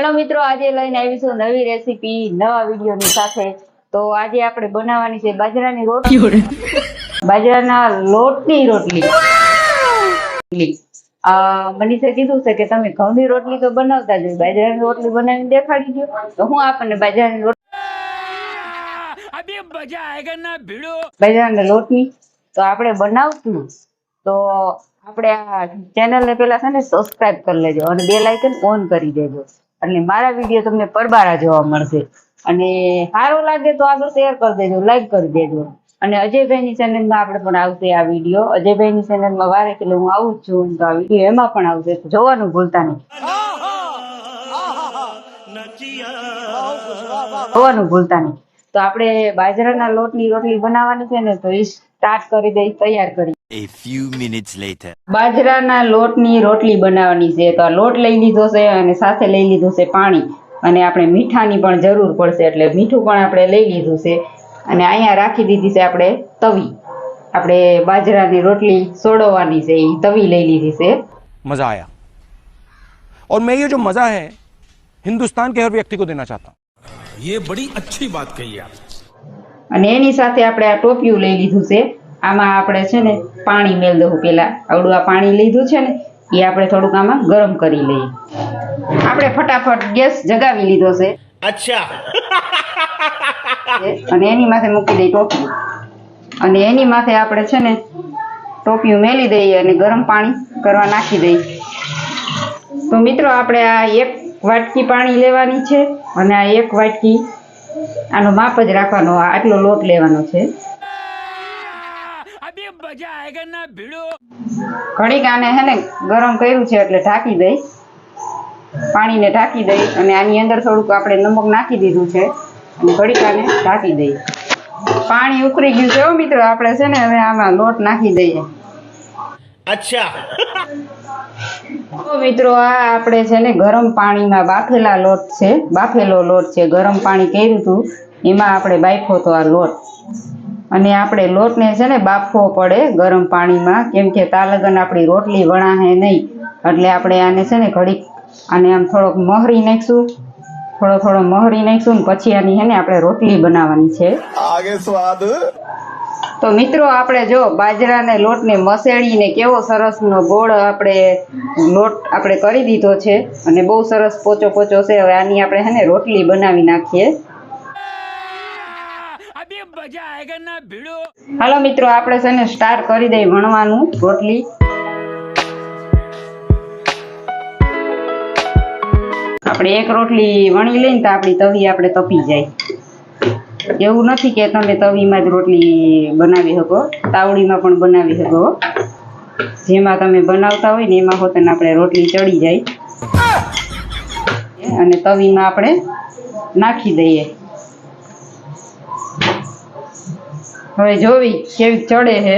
Hello મિત્રો આજે લઈને આવીશું નવી રેસીપી નવા વિડીયોની સાથે. તો આજે આપણે બનાવવાની છે બાજરાની રોટલી. બાજરાના લોટની રોટલી. મનીષે કીધું છે કે તમે ઘઉંની રોટલી તો બનાવતા જ બાજરાની રોટલી બનાવીને દેખાડી દો તો હું આપણને બાજરાની રોટલી ના ભીડો. બાજરાના લોટની. તો આપણે બનાવતું તો આપણે આ ચેનલને પહેલા છે ને સબસ્ક્રાઇબ કરી લેજો અને બે લાઇકન ઓન કરી દેજો. એટલે મારા વીડિયો તમને પરબારા જોવા મળશે. અને સારું લાગે તો આગળ શેર કરી દેજો લાઈક કરી દેજો. અને અજયભાઈની ચેનલમાં આપણે પણ આવશે આ વીડિયો અજયભાઈની ચેનલમાં વારે કે હું આવું જ છું, તો આ વીડિયો એમાં પણ આવશે. જોવાનું ભૂલતા નહીં. જોવાનું ભૂલતા નહીં. તો આપણે બાજરાના લોટની રોટલી બનાવવાની છે ને, તો એ સ્ટાર્ટ કરી દઈ તૈયાર કરી A few minutes later. બાજરાના લોટની રોટલી બનાવવાની છે તો આ લોટ લઈ લીધો છે અને સાથે લઈ લીધું છે પાણી અને આપણે મીઠાની પણ જરૂર પડશે એટલે મીઠું પણ આપણે લઈ લીધું છે અને અહીંયા રાખી દીધી છે આપણે તવી આપણે બાજરાની રોટલી સોડવાની છે એ તવી લઈ લીધી છે मजा आया और मैं ये जो मजा है हिंदुस्तान के हर व्यक्ति को देना चाहता हूं ये बड़ी अच्छी बात कही आप અને એની સાથે આપણે આ ટોપિયું લઈ લીધું છે આમાં આપણે છે ને પાણી મેળ દઉં પહેલાં આવડું આ પાણી લીધું છે ને એ આપણે થોડુંક આમાં ગરમ કરી લઈએ. આપણે ફટાફટ ગેસ જગાવી લીધો છે. અચ્છા. અને એની માથે મૂકી દઈએ ટોપી અને એની માથે આપણે છે ને ટોપિયું મેલી દઈએ અને ગરમ પાણી કરવા નાખી દઈએ. તો મિત્રો આપણે આ એક વાટકી પાણી લેવાની છે અને આ એક વાટકી આનો માપ જ રાખવાનો આટલો લોટ લેવાનો છે. વજા આગળ હે ને ગરમ કર્યું છે એટલે ઢાંકી દઈ. પાણીને ઢાંકી દઈ અને આની અંદર થોડુંક આપણે નમક નાખી દીધું છે. અને ઘડીક આને ઢાંકી દઈ. પાણી ઉકળી ગયું છે મિત્રો આપણે છે ને હવે આમાં લોટ નાખી દઈએ. તો મિત્રો આ આપણે છે ને ગરમ પાણીમાં બાફેલા લોટ છે બાફેલો લોટ છે ગરમ પાણી કર્યું હતું. એમાં આપણે બાફો તો આ લોટ. અને આપણે લોટને છે ને બાફવો પડે ગરમ પાણીમાં. કેમ કે તાલગન આપણી રોટલી વણાહે નહીં. એટલે આપણે આને છે ને ઘડીક આને આમ થોડોક મહરી નાખીશું. થોડો થોડો મહરી નાખીશું ને પછી આની છે ને આપણે રોટલી બનાવવાની છે. તો મિત્રો આપણે જો બાજરાને લોટને મસેળીને કેવો સરસનો ગોળ આપણે લોટ આપણે કરી દીધો છે અને બહુ સરસ પોચો પોચો છે. હવે આની આપણે છે ને રોટલી બનાવી નાખીએ. બજા હાલો મિત્રો, આપણે છે ને સ્ટાર્ટ કરી દઈએ ભણવાનું, રોટલી. આપણે એક રોટલી વણી લઈએ તો આપણી તવી આપણે તપી જાય. એવું નથી કે તમે તવીમાં જ રોટલી બનાવી શકો, તાવડીમાં પણ બનાવી શકો જેમાં તમે બનાવતા હોય ને એમાં હોતને આપણે રોટલી ચડી જાય. અને તવીમાં આપણે નાખી દઈએ. હવે જોવી કેવી ચડે છે.